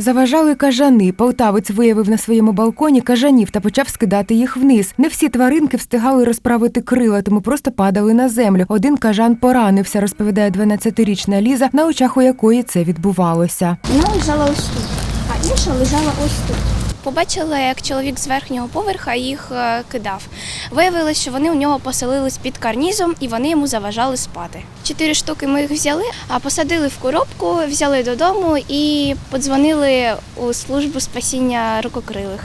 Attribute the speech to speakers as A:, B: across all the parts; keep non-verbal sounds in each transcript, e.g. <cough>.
A: Заважали кажани. Полтавець виявив на своєму балконі кажанів та почав скидати їх вниз. Не всі тваринки встигали розправити крила, тому просто падали на землю. Один кажан поранився, розповідає 12-річна Ліза, на очах у якої це відбувалося.
B: Вона лежала ось тут, а інша лежала ось тут.
C: Побачила, як чоловік з верхнього поверха їх е, кидав. Виявилось, що вони у нього поселились під карнізом і вони йому заважали спати. Чотири штуки ми їх взяли, а посадили в коробку, взяли додому і подзвонили у службу спасіння рукокрилих.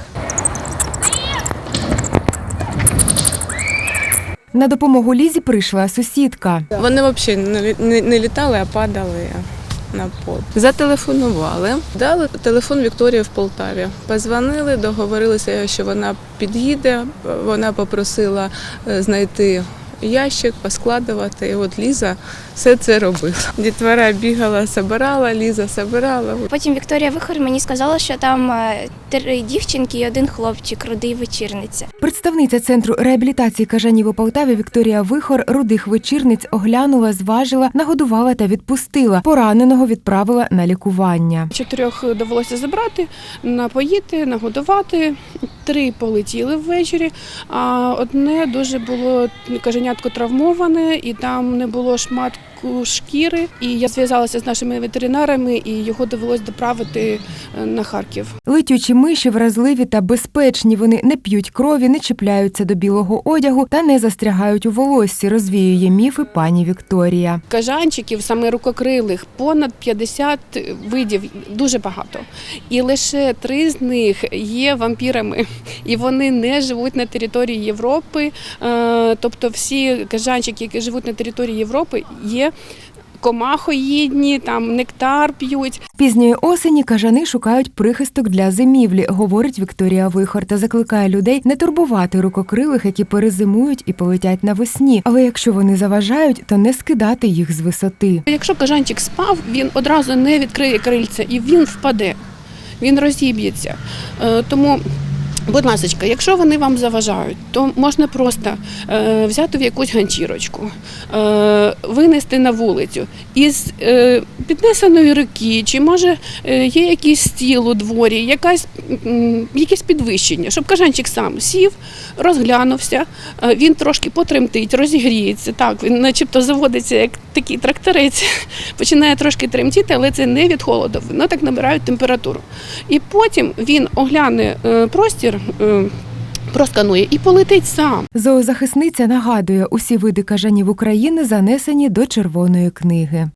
A: На допомогу Лізі прийшла сусідка.
D: Вони взагалі не, лі- не, не літали, а падали на пол. Зателефонували, дали телефон Вікторії в Полтаві. Позвонили, договорилися, що вона під'їде. Вона попросила е, знайти ящик, поскладувати. І от Ліза все це робила. Дітвора бігала, собирала, Ліза собирала.
C: Потім Вікторія Вихор мені сказала, що там е, три дівчинки і один хлопчик, рудий вечірниця.
A: Представниця центру реабілітації кажанів у Полтаві Вікторія Вихор рудих вечірниць оглянула, зважила, нагодувала та відпустила. Пораненого відправила на лікування.
E: Чотирьох довелося забрати, напоїти, нагодувати. Три полетіли ввечері, а одне дуже було каженятко травмоване, і там не було шматку шкіри. І я зв'язалася з нашими ветеринарами, і його довелось доправити е, на Харків.
A: Летючі миші вразливі та безпечні. Вони не п'ють крові, не чіпляються до білого одягу та не застрягають у волоссі. Розвіює міфи пані Вікторія.
E: Кажанчиків, саме рукокрилих, понад 50 видів, дуже багато. І лише три з них є вампірами, <laughs> і вони не живуть на території Європи. Е, Тобто всі кажанчики, які живуть на території Європи, є комахоїдні, там нектар п'ють.
A: Пізньої осені кажани шукають прихисток для зимівлі, говорить Вікторія Вихор та закликає людей не турбувати рукокрилих, які перезимують і полетять навесні. Але якщо вони заважають, то не скидати їх з висоти.
E: Якщо кажанчик спав, він одразу не відкриє крильця і він впаде, він розіб'ється. Е, Тому. Будь ласка, якщо вони вам заважають, то можна просто е, взяти в якусь ганчірочку, е, винести на вулицю. Із е, піднесеної руки, чи може е, є якийсь стіл у дворі, якась, якесь підвищення, щоб кажанчик сам сів, розглянувся, е, він трошки потремтить, розігріється. Так, він начебто заводиться як такий тракторець, <laughs> починає трошки тремтіти, але це не від холоду, воно так набирають температуру. І потім він огляне е, простір. Просканує і полетить сам.
A: Зоозахисниця нагадує, усі види кажанів України занесені до червоної книги.